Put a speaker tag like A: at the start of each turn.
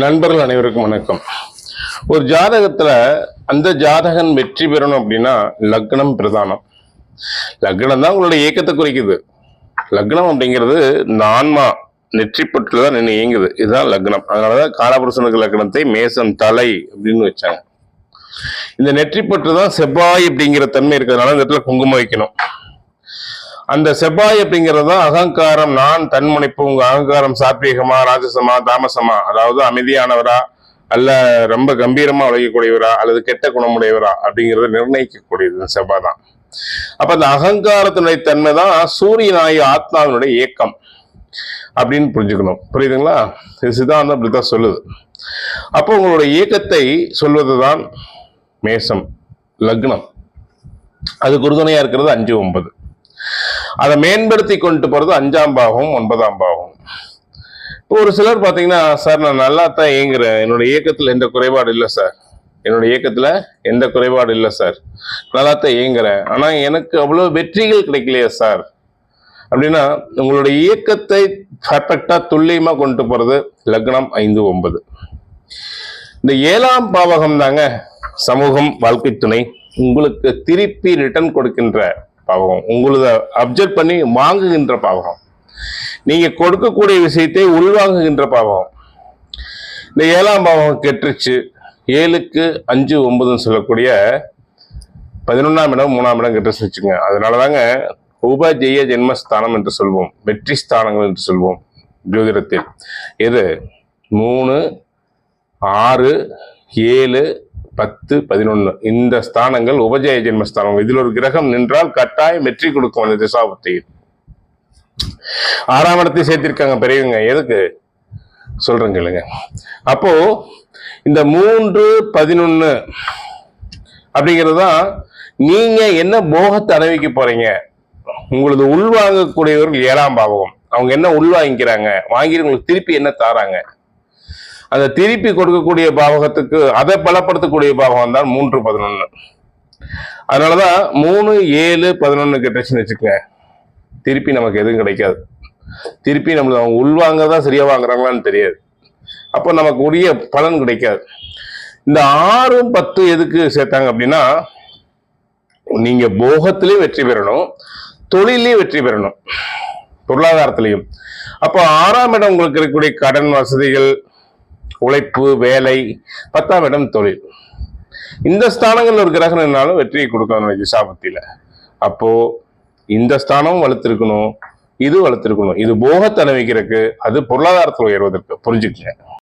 A: நண்பர்கள் அனைவருக்கும் வணக்கம். ஒரு ஜாதகத்துல அந்த ஜாதகன் வெற்றி பெறணும் அப்படின்னா லக்னம் பிரதானம். லக்னம் தான் உங்களுடைய இயக்கத்தை குறைக்குது. லக்னம் அப்படிங்கிறது நான்மா ஆன்மா நெற்றிப்பட்டுல தான் நின்று இயங்குது. இதுதான் லக்னம். அதனாலதான் காலபுருஷனுக்கு லக்னத்தை மேசம் தலை அப்படின்னு வச்சாங்க. இந்த நெற்றிப்பட்டு தான் செவ்வாய் அப்படிங்கிற தன்மை இருக்கிறதுனால இந்த இடத்துல குங்குமம் வைக்கணும். அந்த செவ்வாய் அப்படிங்கிறது தான் அகங்காரம் நான் தன்முனைப்பு உங்க அகங்காரம் சாத்வீகமா ராஜசமா தாமசமா அதாவது அமைதியானவரா அல்ல ரொம்ப கம்பீரமா உழைக்கக்கூடியவரா அல்லது கெட்ட குணமுடையவரா அப்படிங்கறத நிர்ணயிக்கக்கூடியது இந்த செவ்வாய் தான். அப்ப அந்த அகங்காரத்தினுடைய தன்மை தான் சூரியனாய ஆத்மாவினுடைய இயக்கம் அப்படின்னு புரிஞ்சுக்கணும். புரியுதுங்களா? இது சித்தாந்தம் அப்படித்தான் சொல்லுது. அப்போ உங்களுடைய இயக்கத்தை சொல்வதுதான் மேசம் லக்னம். அதுக்கு உறுதுணையா இருக்கிறது அஞ்சு ஒன்பது. அதை மேம்படுத்தி கொண்டு போகிறது அஞ்சாம் பாகம் ஒன்பதாம் பாகம். இப்போ ஒரு சிலர் பார்த்தீங்கன்னா சார் நான் நல்லா தான் இயங்குறேன். என்னோட இயக்கத்தில் எந்த குறைபாடு இல்லை சார். என்னோட இயக்கத்தில் எந்த குறைபாடு இல்லை சார். நல்லா தான் இயங்குறேன். ஆனால் எனக்கு அவ்வளோ வெற்றிகள் கிடைக்கலையா சார். அப்படின்னா உங்களுடைய இயக்கத்தை பர்ஃபெக்டாக துல்லியமாக கொண்டு போகிறது லக்னம் ஐந்து ஒன்பது. இந்த ஏழாம் பாவகம் தாங்க சமூகம் வாழ்க்கை துணை. உங்களுக்கு திருப்பி ரிட்டர்ன் கொடுக்கின்ற பாவகம். உங்களது அப்சர்வ் பண்ணி வாங்குகின்ற பாவகம். நீங்க கொடுக்கக்கூடிய விஷயத்தை உள்வாங்குகின்ற பாவகம். இந்த ஏழாம் பாவகம் கெட்டுருச்சு. ஏழுக்கு அஞ்சு ஒன்பதுன்னு சொல்லக்கூடிய பதினொன்றாம் இடம் மூணாம் இடம் கெட்டுருச்சு வச்சுங்க அதனாலதாங்க உபஜெய ஜென்மஸ்தானம் என்று சொல்வோம். வெற்றி ஸ்தானங்கள் என்று சொல்வோம் ஜோதிடத்தில். எது? மூணு ஆறு ஏழு பத்து பதினொன்று இந்த ஸ்தானங்கள் உபஜய ஜென்மஸ்தானம் இதில் ஒரு கிரகம் நின்றால் கட்டாயம் வெற்றி கொடுக்கும் அந்த திசாபுத்தியில். ஆறாம் இடத்தை சேர்த்திருக்காங்க பெரியவங்க. எதுக்கு? சொல்றேன் கேளுங்க. அப்போ இந்த மூன்று பதினொன்று அப்படிங்கிறது தான் நீங்க என்ன போகத்தை அனுபவிக்க போறீங்க? உங்களது உள்வாங்கக்கூடியவர்கள் ஏழாம் பாவகம். அவங்க என்ன உள்வாங்கிக்கிறாங்க? வாங்கி உங்களுக்கு திருப்பி என்ன தாராங்க? அந்த திருப்பி கொடுக்கக்கூடிய பாவகத்துக்கு அதை பலப்படுத்தக்கூடிய பாவகம் தான் மூன்று பதினொன்று அதனாலதான் மூணு ஏழு பதினொன்று கிட்டச்சுன்னு வச்சுக்கோங்க. திருப்பி நமக்கு எதுவும் கிடைக்காது. திருப்பி நம்மளுக்கு அவங்க உள்வாங்க தான் சரியா வாங்குறாங்களான்னு தெரியாது. அப்போ நமக்கு உரிய பலன் கிடைக்காது. இந்த ஆறும் பத்து எதுக்கு சேர்த்தாங்க அப்படின்னா நீங்க போகத்திலையும் வெற்றி பெறணும் தொழிலையும் வெற்றி பெறணும் பொருளாதாரத்திலையும். அப்போ ஆறாம் இடம் உங்களுக்கு இருக்கக்கூடிய கடன் வசதிகள் உழைப்பு வேலை பத்தாம் இடம் தொழில். இந்த ஸ்தானங்கள் ஒரு கிரகம் என்னாலும் வெற்றியை கொடுக்கணும் திசாபத்தியில அப்போ இந்த ஸ்தானமும் வளர்த்திருக்கணும் இது வளர்த்துருக்கணும். இது போகத்தை அனுபவிக்கிறதுக்கு அது பொருளாதாரத்தில் உயர்வதற்கு புரிஞ்சுக்கங்க.